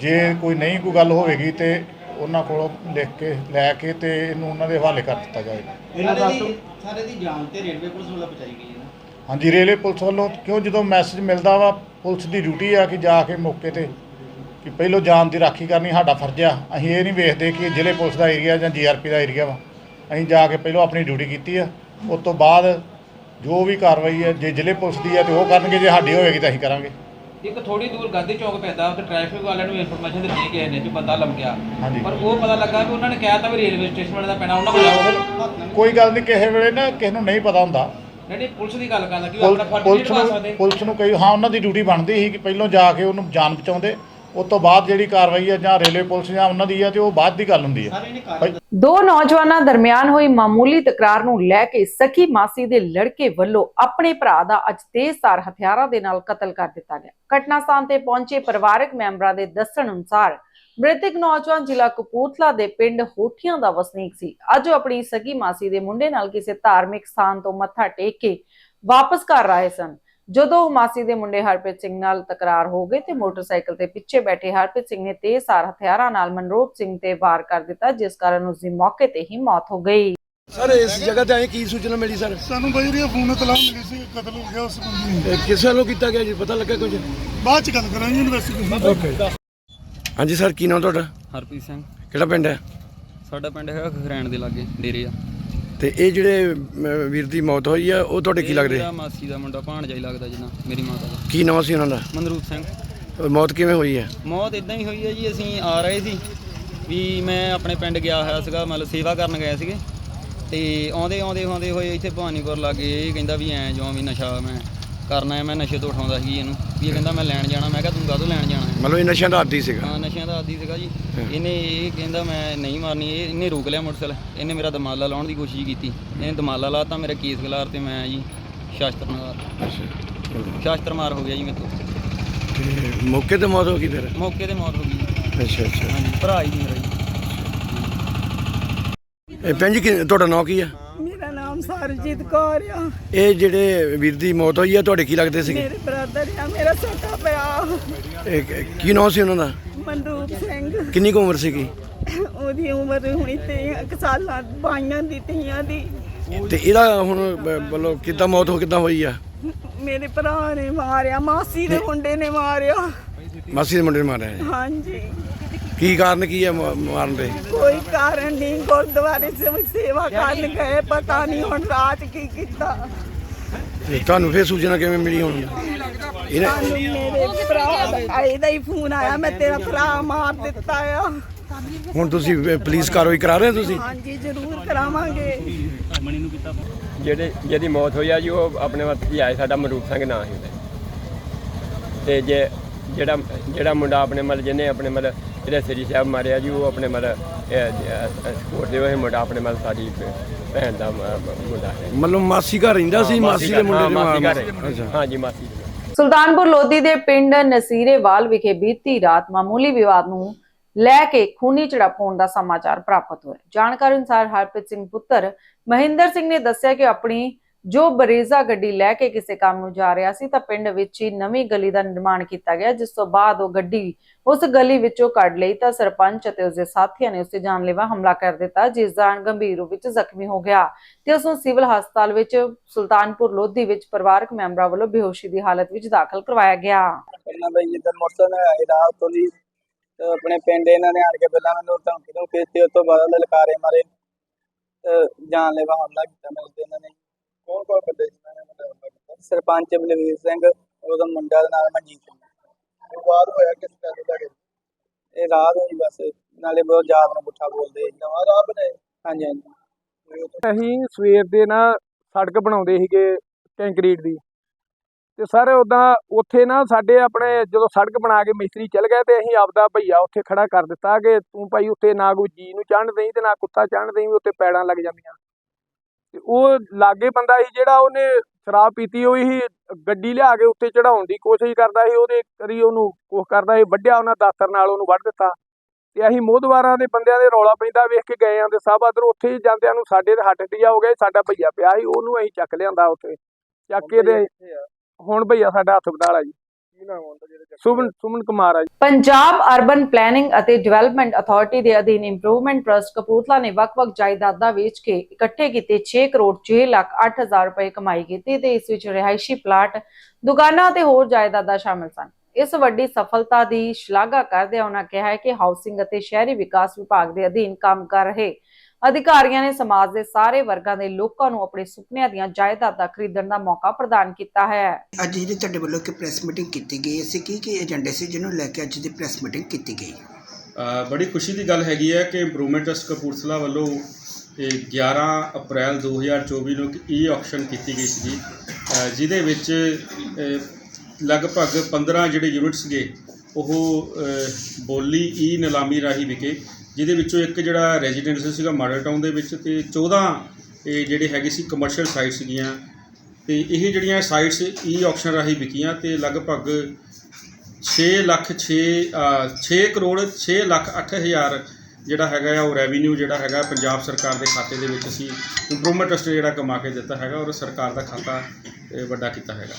ਜੇ ਕੋਈ ਨਹੀਂ ਕੋਈ ਗੱਲ ਹੋਵੇਗੀ ਤੇ ਉਹਨਾਂ ਕੋਲੋਂ ਲਿਖ ਕੇ ਲੈ ਕੇ ਤੇ ਇਹਨੂੰ ਉਹਨਾਂ ਦੇ ਹਵਾਲੇ ਕਰ ਦਿੱਤਾ ਜਾਏਗਾ। ਸਾਰੇ ਦੀ ਸਾਰੇ ਦੀ ਜਾਨ ਤੇ ਰੇਲਵੇ ਪੁਲਿਸ ਵੱਲੋਂ ਪਹੁੰਚਾਈ ਗਈ ਹੈ ਹਾਂਜੀ ਰੇਲਵੇ ਪੁਲਿਸ ਵੱਲੋਂ ਕਿਉਂ ਜਦੋਂ ਮੈਸੇਜ ਮਿਲਦਾ ਵਾ ਪੁਲਿਸ ਦੀ ਡਿਊਟੀ ਆ ਕਿ ਜਾ ਕੇ ਮੌਕੇ ਤੇ ਕਿ ਪਹਿਲੋਂ ਜਾਨ ਦੀ ਰਾਖੀ ਕਰਨੀ ਸਾਡਾ ਫਰਜ਼ ਆ। ਅਸੀਂ ਇਹ ਨਹੀਂ ਵੇਖਦੇ ਕਿ ਜ਼ਿਲ੍ਹੇ ਪੁਲਿਸ ਦਾ ਏਰੀਆ ਜਾਂ ਜੀਆਰਪੀ ਦਾ ਏਰੀਆ ਵਾ। ਅਸੀਂ ਜਾ ਕੇ ਪਹਿਲੋਂ ਆਪਣੀ ਡਿਊਟੀ ਕੀਤੀ ਆ। ਉਸ ਤੋਂ ਬਾਅਦ ਜੋ ਵੀ ਕਾਰਵਾਈ ਹੈ ਜੇ ਜ਼ਿਲ੍ਹੇ ਪੁਲਿਸ ਦੀ ਹੈ ਤੇ ਉਹ ਕਰਨਗੇ ਜੇ ਸਾਡੀ ਹੋਵੇਗੀ ਤਾਂ ਅਸੀਂ ਕਰਾਂਗੇ। ਇੱਕ ਥੋੜੀ ਦੂਰ ਗਾਂਧੀ ਚੌਕ ਪੈਂਦਾ ਉੱਥੇ ਟ੍ਰੈਫਿਕ ਵਾਲਿਆਂ ਨੂੰ ਇਨਫੋਰਮੇਸ਼ਨ ਦਿੱਤੀ ਕਿਸੇ ਨੇ ਕਿ ਬੰਦਾ ਲੰਮਕਿਆ ਹਾਂਜੀ। ਪਰ ਉਹ ਪਤਾ ਲੱਗਾ ਕਿ ਉਹਨਾਂ ਨੇ ਕਿਹਾ ਤਾਂ ਵੀ ਰੇਲਵੇ ਸਟੇਸ਼ਨ ਵਾਲੇ ਦਾ ਪੈਣਾ ਉਹਨਾਂ ਕੋਲ ਜਾਓ ਕੋਈ ਗੱਲ ਨਹੀਂ ਕਿਸੇ ਵੇਲੇ ਨਾ ਕਿਸੇ ਨੂੰ ਨਹੀਂ ਪਤਾ ਹੁੰਦਾ। ਨਹੀਂ ਨਹੀਂ ਪੁਲਿਸ ਦੀ ਗੱਲ ਕਰਦਾ ਕਿ ਉਹ ਆਪਣਾ ਪੁਲ- ਫਰਜ਼ ਨਹੀਂ ਪੁਲਿਸ ਨਿਭਾ ਨੂੰ ਸਕਦੇ। ਪੁਲਿਸ ਨੂੰ ਕਈ ਹਾਂ ਉਹਨਾਂ ਦੀ ਡਿਊਟੀ ਬਣਦੀ ਸੀ ਕਿ ਪਹਿਲੋਂ ਜਾ ਕੇ ਉਹਨੂੰ ਜਾਨ ਬਚਾਉਂਦੇ ਉਸ ਤੋਂ ਬਾਅਦ ਜਿਹੜੀ ਕਾਰਵਾਈ ਹੈ ਜਾਂ ਰੇਲਵੇ ਪੁਲਿਸ ਜਾਂ ਉਹਨਾਂ ਦੀ ਹੈ ਤੇ ਉਹ ਬਾਅਦ ਦੀ ਗੱਲ ਹੁੰਦੀ ਹੈ। ਸਾਰੇ ਨੇ ਕਾਰਨ ਦੋ ਨੌਜਵਾਨਾਂ ਦਰਮਿਆਨ ਹੋਈ ਮਾਮੂਲੀ ਤਕਰਾਰ ਨੂੰ ਲੈ ਕੇ ਸਖੀ ਮਾਸੀ ਦੇ ਲੜਕੇ ਵੱਲੋਂ ਆਪਣੇ ਭਰਾ ਦਾ ਅੱਜ ਤੇਜ਼ਧਾਰ ਹਥਿਆਰਾਂ ਦੇ ਨਾਲ ਕਤਲ ਕਰ ਦਿੱਤਾ ਗਿਆ। ਘਟਨਾ ਸਥਾਨ ਤੇ ਪਹੁੰਚੇ ਪਰਿਵਾਰਕ ਮੈਂਬਰਾਂ ਦੇ ਦੱਸਣ ਅਨੁਸਾਰ ਮ੍ਰਿਤਕ ਨੌਜਵਾਨ ਜ਼ਿਲ੍ਹਾ ਕਪੂਰਥਲਾ ਦੇ ਪਿੰਡ ਹੋਠੀਆਂ ਦਾ ਵਸਨੀਕ ਸੀ। ਅੱਜ ਉਹ ਆਪਣੀ ਸਗੀ ਮਾਸੀ ਦੇ ਮੁੰਡੇ ਨਾਲ ਕਿਸੇ ਧਾਰਮਿਕ ਸਥਾਨ ਤੋਂ ਮੱਥਾ ਟੇਕ ਕੇ ਵਾਪਸ ਕਰ ਰਹੇ ਸਨ। ਜਦੋਂ ਉਹ ਮਾਸੀ ਦੇ ਮੁੰਡੇ ਹਰਪ੍ਰੀਤ ਸਿੰਘ ਨਾਲ ਤਕਰਾਰ ਹੋ ਗਈ ਤੇ ਮੋਟਰਸਾਈਕਲ ਤੇ ਪਿੱਛੇ ਬੈਠੇ ਹਰਪ੍ਰੀਤ ਸਿੰਘ ਨੇ ਤੇਜ਼ਧਾਰ ਹਥਿਆਰਾਂ ਨਾਲ ਮਨਰੂਪ ਸਿੰਘ ਤੇ ਵਾਰ ਕਰ ਦਿੱਤਾ ਜਿਸ ਕਾਰਨ ਉਸ ਦੀ ਮੌਕੇ ਤੇ ਹੀ ਮੌਤ ਹੋ ਗਈ। ਸਰ ਇਸ ਜਗ੍ਹਾ ਤੇ ਆਏ ਕੀ ਸੂਚਨਾ ਮਿਲੀ ਸਰ? ਸਾਨੂੰ ਬਾਈ ਦੀ ਫੋਨ ਤਲਾਹ ਮਿਲੀ ਸੀ ਕਿ ਕਤਲ ਹੋ ਗਿਆ ਉਸ ਬੰਦੇ ਨੂੰ ਕਿਸ ਵੱਲੋਂ ਕੀਤਾ ਗਿਆ ਜੀ? ਪਤਾ ਲੱਗਾ ਕੁਝ? ਬਾਅਦ ਚ ਗੱਲ ਕਰਾਂਗੇ ਇਨਵੈਸਟੀਗੇਸ਼ਨ ਓਕੇ ਹਾਂਜੀ ਸਰ ਕੀ ਨਾਮ ਤੁਹਾਡਾ? ਹਰਪ੍ਰੀਤ ਸਿੰਘ। ਕਿਹੜਾ ਪਿੰਡ ਹੈ? ਸਾਡਾ ਪਿੰਡ ਹੈਗਾ ਖਰੈਣ ਦੇ ਲਾਗੇ ਡੇਰੇ ਆ। ਤੇ ਇਹ ਜਿਹੜੇ ਅਮ, ਵੀਰ ਦੀ ਮੌਤ ਹੋਈ ਆ ਉਹ ਤੁਹਾਡੇ ਕੀ ਇਹ ਲੱਗਦੇ? ਮੇਰਾ ਮਾਸੀ ਦਾ ਮੁੰਡਾ ਭਾਣਜਾ ਹੀ ਲੱਗਦਾ ਜਿੰਨਾ ਮੇਰੀ ਮਾਤਾ ਦਾ। ਕੀ ਨਾਮ ਸੀ ਉਹਨਾਂ ਦਾ? ਮਨਰੂਪ ਸਿੰਘ। ਮੌਤ ਕਿਵੇਂ ਹੋਈ ਹੈ? ਮੌਤ ਇਦਾਂ ਹੀ ਹੋਈ ਹੈ ਜੀ ਅਸੀਂ ਆ ਰਹੇ ਸੀ ਵੀ ਮੈਂ ਆਪਣੇ ਪਿੰਡ ਗਿਆ ਹੋਇਆ ਸੀਗਾ ਮਤਲਬ ਸੇਵਾ ਕਰਨ ਗਏ ਸੀਗੇ। ਤੇ ਆਉਂਦੇ ਆਉਂਦੇ ਆਉਂਦੇ ਹੋਏ ਇੱਥੇ ਭਵਾਨੀਪੁਰ ਲਾਗੇ ਇਹ ਕਹਿੰਦਾ ਵੀ ਐਂ ਜਿਉਂ ਵੀ ਨਸ਼ਾ ਮੈਂ ਕਰਨਾ ਹੈ ਮੈਂ ਨਸ਼ੇ ਤੋਂ ਉਠਾਉਂਦਾ ਸੀ ਇਹਨੂੰ। ਵੀ ਇਹ ਕਹਿੰਦਾ ਮੈਂ ਲੈਣ ਜਾਣਾ। ਮੈਂ ਕਿਹਾ ਤੂੰ ਕਾਹਤੋਂ ਲੈਣ ਜਾਣਾ ਹੈ? ਮਤਲਬ ਇਹ ਨਸ਼ਿਆਂ ਦਾ ਆਦੀ ਸੀਗਾ। ਹਾਂ ਨਸ਼ਿਆਂ ਦਾ ਆਦੀ ਸੀਗਾ ਜੀ। ਇਹਨੇ ਇਹ ਕਹਿੰਦਾ ਮੈਂ ਨਹੀਂ ਮਾਰਨੀ। ਇਹ ਇਹਨੇ ਰੋਕ ਲਿਆ ਮੋਟਰਸਾਈਕਲ। ਇਹਨੇ ਮੇਰਾ ਦਮਾਲਾ ਲਾਉਣ ਦੀ ਕੋਸ਼ਿਸ਼ ਕੀਤੀ। ਇਹਨੇ ਦਮਾਲਾ ਲਾਤਾ ਮੇਰਾ ਕੇਸ ਖਿਲਾਰ ਤੇ ਮੈਂ ਜੀ ਸ਼ਾਸਤਰ ਮਾਰ। ਸ਼ਾਸਤਰ ਮਾਰ ਹੋ ਗਿਆ ਜੀ ਮੇਰੇ ਤੋਂ। ਤੇ ਮੌਕੇ ਤੇ ਮੌਤ ਹੋ ਗਈ ਫਿਰ? ਮੌਕੇ ਤੇ ਮੌਤ ਹੋ ਗਈ ਜੀ। ਅੱਛਾ ਅੱਛਾ। ਹਾਂਜੀ ਭਰਾ ਹੀ ਮੇਰਾ ਜੀ। ਇਹ ਭੈਣ ਜੀ ਕੀ- ਤੁਹਾਡਾ ਨਾਮ ਕੀ ਆ? ਨਾਮ ਸਰਜੀਤ ਕੌਰ ਆ। ਇਹ ਜਿਹੜੇ ਵੀਰ ਦੀ ਮੌਤ ਹੋਈ ਆ ਤੁਹਾਡੇ ਕੀ ਲੱਗਦੇ ਸੀਗੇ? ਮੇਰੇ ਬ੍ਰਦਰ ਆ ਮੇਰਾ ਛੋਟਾ ਪਿਆ ਇਹ ਕ- ਨਾਮ ਸੀ ਉਹਨਾਂ ਦਾ? ਮਨਰੂਪ ਸਿੰਘ। ਕਿੰਨੀ ਕੁ ਉਮਰ ਸੀਗੀ? ਉਹਦੀ ਉਮਰ ਹੁਣੀ ਤੇ ਇੱਕ ਸਾਲਾਂ ਬਾਈਆਂ ਦੀ ਤੀਆਂ ਦੀ। ਤੇ ਇਹਦਾ ਹੁਣ ਮਤਲਬ ਕਿੱਦਾਂ ਮੌਤ ਹੋ ਕਿੱਦਾਂ ਹੋਈ ਆ? ਮੇਰੇ ਭਰਾ ਨੇ ਮਾਰਿਆ ਮਾਸੀ ਦੇ ਮੁੰਡੇ ਨੇ ਮਾਰਿਆ। ਮਾਸੀ ਦੇ ਮੁੰਡੇ ਨੂੰ ਮਾਰਿਆ। ਹਾਂਜੀ। ਕੀ ਕਾਰਨ ਕੀ ਹੈ ਮ- ਮਾਰਨ ਦੇ? ਕੋਈ ਕਾਰਨ ਨਹੀਂ ਗੁਰਦੁਆਰੇ ਸੇ ਸੇਵਾ ਕਰਨ ਗਏ ਪਤਾ ਨਹੀਂ ਹੁਣ ਰਾਤ ਕੀ ਕੀਤਾ। ਤੇ ਤੁਹਾਨੂੰ ਫੇਰ ਸੂਚਨਾ ਕਿਵੇਂ ਮਿਲੀ ਹੁਣ? ਇਹਨੇ ਸਾਨੂੰ ਮੇਰੇ ਭਰਾ ਦਾ ਇਹਦਾ ਹੀ ਫੋਨ ਆਇਆ ਮੈਂ ਤੇਰਾ ਭਰਾ ਮਾਰ ਦਿੱਤਾ ਆ। ਹੁਣ ਤੁਸੀਂ ਅਹ, ਪੁਲਿਸ ਕਾਰਵਾਈ ਕਰਾ ਰਹੇ ਹੋ ਤੁਸੀਂ? ਹਾਂਜੀ ਜ਼ਰੂਰ ਕਰਾਵਾਂਗੇ। ਜਿਹੜੇ ਜਿਹਦੀ ਮੌਤ ਹੋਈ ਆ ਜੀ ਉਹ ਆਪਣੇ ਵੱਤ ਹੀ ਆਏ ਸਾਡਾ ਮਰੂਪ ਸਿੰਘ ਨਾਂ ਸੀ ਉਹਦਾ। ਤੇ ਜੇ ਜਿਹੜਾ ਜਿਹੜਾ ਮੁੰਡਾ ਆਪਣੇ ਮਤਲਬ ਜਿਹਨੇ ਆਪਣੇ ਮਤਲਬ ਜਿਹੜਾ ਸ੍ਰੀ ਸਾਹਿਬ ਮਾਰਿਆ ਜੀ ਉਹ ਆਪਣੇ ਮਤਲਬ ਸਪੋਰਟ ਦੇ ਹੋਏ ਮੁੰਡਾ ਆਪਣੇ ਮਤਲਬ ਸਾਡੀ ਭੈਣ ਦਾ ਮੁੰਡਾ ਹੈ। ਮਤਲਬ ਮਾਸੀ ਘਰ ਰਹਿੰਦਾ ਸੀ ਮਾਸੀ ਦੇ ਮੁੰਡੇ ਦੇ ਮਾਸੀ ਹਾਂ ਜੀ ਮਾਸੀ ਦੇ ਸੁਲਤਾਨਪੁਰ ਲੋਧੀ ਦੇ ਪਿੰਡ ਨਸੀਰੇਵਾਲ ਵਿਖੇ ਬੀਤੀ ਰਾਤ ਮਾਮੂਲੀ ਵਿਵਾਦ ਨੂੰ ਲੈ ਕੇ ਖੂਨੀ ਝੜਪ ਹੋਣ ਦਾ ਸਮਾਚਾਰ ਪ੍ਰਾਪਤ ਹੋਇਆ। ਜਾਣਕਾਰੀ ਅਨੁਸਾਰ ਹਰਪ੍ਰੀਤ ਸਿੰਘ ਪੁੱਤਰ ਮਹਿੰਦਰ ਸਿੰਘ ਨੇ ਦੱਸਿਆ ਕਿ ਆਪਣੀ ਜੋ ਬਰੇਜ਼ਾ ਗੱਡੀ ਲੈ ਕੇ ਕਿਸੇ ਕੰਮ ਨੂੰ ਜਾ ਰਿਹਾ ਸੀ ਤਾਂ ਪਿੰਡ ਵਿੱਚ ਹੀ ਨਵੀਂ ਗਲੀ ਦਾ ਨਿਰਮਾਣ ਕੀਤਾ ਗਿਆ, ਜਿਸ ਤੋਂ ਬਾਅਦ ਉਹ ਗੱਡੀ ਉਸ ਗਲੀ ਵਿੱਚੋਂ ਕੱਢ ਲਈ ਤਾਂ ਸਰਪੰਚ ਅਤੇ ਉਸਦੇ ਸਾਥੀਆਂ ਨੇ ਉਸ ਤੇ ਜਾਨਲੇਵਾ ਹਮਲਾ ਕਰ ਦਿੱਤਾ, ਜਿਸ ਦਾ ਗੰਭੀਰ ਰੂਪ ਵਿੱਚ ਜ਼ਖਮੀ ਹੋ ਗਿਆ ਤੇ ਉਸ ਨੂੰ ਸਿਵਲ ਹਸਪਤਾਲ ਵਿੱਚ ਸੁਲਤਾਨਪੁਰ ਲੋਧੀ ਵਿੱਚ ਪਰਿਵਾਰਕ ਮੈਂਬਰਾਂ ਵੱਲੋਂ ਬੇਹੋਸ਼ੀ ਦੀ ਹਾਲਤ ਵਿੱਚ ਦਾਖਲ ਕਰਵਾਇਆ ਗਿਆ। ਪਹਿਲਾਂ ਬਈ ਜਿੱਦਾਂ ਮੋਟਰਸਾਈਕਲ ਆਏ ਰਾਤ ਤੋਂ ਦੀ ਆਪਣੇ ਪਿੰਡ ਇਹਨਾਂ ਨੇ ਆਣ ਕੇ ਪਹਿਲਾਂ ਮੈਨੂੰ ਧਮਕੀ ਨੂੰ ਕੀਤੀ ਉਸ ਤੋਂ ਬਾਅਦ ਲਲਕਾਰੇ ਮਾਰੇ ਜਾਨਲੇਵਾ ਹਮਲਾ ਕੀਤਾ ਮੇਰੇ ਤੇ ਇਹਨਾਂ ਨੇ ਕੌਣ ਕੌਣ ਬੰਦੇ ਸੀ ਸਰਪੰਚ ਬਲਵੀਰ ਸਿੰਘ ਉਹਦਾ ਮੁੰਡਾ ਦੇ ਨਾਲ ਮਨਜੀਤ ਸਿੰਘ। ਬਾਅਦ ਹੋਇਆ ਕਿਸ ਗੱਲ ਦਾ ਇਹ? ਰਾਤ ਹੋਈ ਬਸ ਨਾਲੇ ਬਹੁਤ ਜਾਤ ਨੂੰ ਪੁੱਠਾ ਬੋਲਦੇ ਨਵਾਂ ਰਾਹ ਬਣੇ ਹਾਂਜੀ ਹਾਂਜੀ। ਅਸੀਂ ਸਵੇਰ ਦੇ ਨਾ ਸੜਕ ਬਣਾਉਂਦੇ ਸੀਗੇ ਕੰਕਰੀਟ ਦੀ। ਤੇ ਸਰ ਉਦਾਂ ਉੱਥੇ ਨਾ ਸਾਡੇ ਆਪਣੇ ਜਦੋਂ ਸੜਕ ਬਣਾ ਕੇ ਮਿਸਤਰੀ ਚੱਲ ਗਏ ਤੇ ਅਸੀਂ ਆਪਦਾ ਭਈਆ ਉੱਥੇ ਖੜਾ ਕਰ ਦਿੱਤਾ ਕਿ ਤੂੰ ਭਾਈ ਉੱਤੇ ਨਾ ਕੋਈ ਜੀ ਨੂੰ ਚੜ੍ਹਨ ਦੇਈ ਤੇ ਨਾ ਕੁੱਤਾ ਚੜ੍ਹਨ ਦੇਈ ਉੱਤੇ ਪੈੜਾਂ ਲੱਗ ਜਾਂਦੀਆਂ। ਤੇ ਉਹ ਲਾਗੇ ਬੰਦਾ ਸੀ ਜਿਹੜਾ ਉਹਨੇ ਸ਼ਰਾਬ ਪੀਤੀ ਹੋਈ ਸੀ ਗੱਡੀ ਲਿਆ ਕੇ ਉੱਤੇ ਚੜਾਉਣ ਦੀ ਕੋਸ਼ਿਸ਼ ਕਰਦਾ ਸੀ ਉਹਦੇ ਕਰੀ ਉਹਨੂੰ ਕੋਸ਼ ਕਰਦਾ ਸੀ ਵੱਢਿਆ ਉਹਨਾਂ ਦਾਤਰ ਨਾਲ ਉਹਨੂੰ ਵੱਢ ਦਿੱਤਾ। ਤੇ ਅਸੀਂ ਮੋਦਵਾਰਾਂ ਦੇ ਬੰਦਿਆਂ ਦੇ ਰੌਲਾ ਪੈਂਦਾ ਵੇਖ ਕੇ ਗਏ ਆਂ ਤੇ ਸਭ ਅਦਰ ਉੱਥੇ ਹੀ ਜਾਂਦਿਆਂ ਨੂੰ ਸਾਡੇ ਤੇ ਹੱਟ ਡੀਆ ਹੋ ਗਿਆ ਸਾਡਾ ਭਈਆ ਪਿਆ ਸੀ ਉਹਨੂੰ ਅਸੀਂ ਚੱਕ ਲਿਆਂਦਾ ਉੱਥੇ। ਚੱਕ ਕੇ ਦੇ ਹੁਣ ਭਈਆ ਸਾਡਾ ਹਸਪਤਾਲ ਆ ਜੀ। ਕੀ ਨਾਮ ਹੁੰਦਾ ਜਿਹੜੇ ਸੁਮਨ ਸੁਮਨ ਕੁਮਾਰ ਆ ਜੀ। ਪੰਜਾਬ ਅਰਬਨ ਪਲੈਨਿੰਗ ਅਤੇ ਡਿਵੈਲਪਮੈਂਟ ਅਥਾਰਟੀ ਦੇ ਅਧੀਨ ਇੰਪਰੂਵਮੈਂਟ ਟਰਸਟ ਕਪੂਰਥਲਾ ਨੇ ਵੱਖ-ਵੱਖ ਜਾਇਦਾਦਾਂ ਵੇਚ ਕੇ ਇਕੱਠੇ ਕੀਤੇ 6 ਕਰੋੜ 6 ਲੱਖ 8 ਹਜ਼ਾਰ ਰੁਪਏ ਕਮਾਈ ਕੀਤੀ ਤੇ ਇਸ ਵਿੱਚ ਰਿਹਾਇਸ਼ੀ ਪਲਾਟ ਦੁਕਾਨਾਂ ਅਤੇ ਹੋਰ ਜਾਇਦਾਦਾਂ ਸ਼ਾਮਲ ਸਨ। ਇਸ ਵੱਡੀ ਸਫਲਤਾ ਦੀ ਸ਼ਲਾਘਾ ਕਰਦਿਆਂ ਉਹਨਾਂ ਕਿਹਾ ਹੈ ਕਿ ਹਾਊਸਿੰਗ ਅਤੇ ਸ਼ਹਿਰੀ ਵਿਕਾਸ ਵਿਭਾਗ ਦੇ ਅਧੀਨ ਕੰਮ ਕਰ ਰਹੇ ਅਧਿਕਾਰੀਆਂ ਨੇ ਸਮਾਜ ਦੇ ਸਾਰੇ ਵਰਗਾਂ ਦੇ ਲੋਕਾਂ ਨੂੰ ਆਪਣੇ ਸੁਪਨਿਆਂ ਦੀਆਂ ਜਾਇਦਾਦਾਂ ਖਰੀਦਣ ਦਾ ਮੌਕਾ ਪ੍ਰਦਾਨ ਕੀਤਾ ਹੈ। ਅੱਜ ਜਿਹੜੀ ਤੁਹਾਡੇ ਵੱਲੋਂ ਇੱਕ ਪ੍ਰੈਸ ਮੀਟਿੰਗ ਕੀਤੀ ਗਈ। ਸੀ ਕੀ ਕੀ ਏਜੰਡੇ ਸੀ ਜਿਹਨੂੰ ਲੈ ਕੇ ਅੱਜ ਦੀ ਪ੍ਰੈਸ ਮੀਟਿੰਗ ਕੀਤੀ ਗਈ? ਅ, ਬੜੀ ਖੁਸ਼ੀ ਦੀ ਗੱਲ ਹੈਗੀ ਹੈ ਕਿ ਇੰਪਰੂਵਮੈਂਟ ਟਰਸਟ ਕਪੂਰਥਲਾ ਵੱਲੋਂ ਇਹ 11 ਅਪ੍ਰੈਲ 2024 ਨੂੰ ਇੱਕ ਈ ਆਕਸ਼ਨ ਕੀਤੀ ਗਈ ਸੀ ਜਿਹਦੇ ਵਿੱਚ ਲਗਭਗ 15 ਜਿਹੜੇ ਯੂਨਿਟ ਸੀਗੇ ਉਹ ਬੋਲੀ ਈ ਨਿਲਾਮੀ ਰਾਹੀਂ ਵਿਕੇ। ਜਿਹਦੇ ਵਿੱਚੋਂ ਇੱਕ ਜਿਹੜਾ ਰੈਜ਼ੀਡੈਂਸ਼ੀਅਲ ਸੀਗਾ ਮਾਡਲ ਟਾਊਨ ਦੇ ਵਿੱਚ ਤੇ 14 ਇਹ ਜਿਹੜੇ ਹੈਗੇ ਸੀ ਕਮਰਸ਼ੀਅਲ ਸਾਈਟਸ ਸੀਗੀਆਂ। ਤੇ ਇਹ ਜਿਹੜੀਆਂ ਸਾਈਟਸ ਈ ਆਕਸ਼ਨ ਰਾਹੀਂ ਵਿਕੀਆਂ ਤੇ ਲਗਭਗ 6 ਲੱਖ 6 6 ਕਰੋੜ 6 ਲੱਖ 8 ਹਜ਼ਾਰ ਜਿਹੜਾ ਹੈਗਾ ਆ, ਉਹ ਰੈਵਨਿਊ ਜਿਹੜਾ ਹੈਗਾ ਪੰਜਾਬ ਸਰਕਾਰ ਦੇ ਖਾਤੇ ਦੇ ਵਿੱਚ ਅਸੀਂ ਇੰਪਰੂਵਮੈਂਟ ਟਰਸਟ ਜਿਹੜਾ ਕਮਾ ਕੇ ਦਿੱਤਾ ਹੈਗਾ ਔਰ ਸਰਕਾਰ ਦਾ ਖਾਤਾ ਵੱਡਾ ਕੀਤਾ ਹੈਗਾ।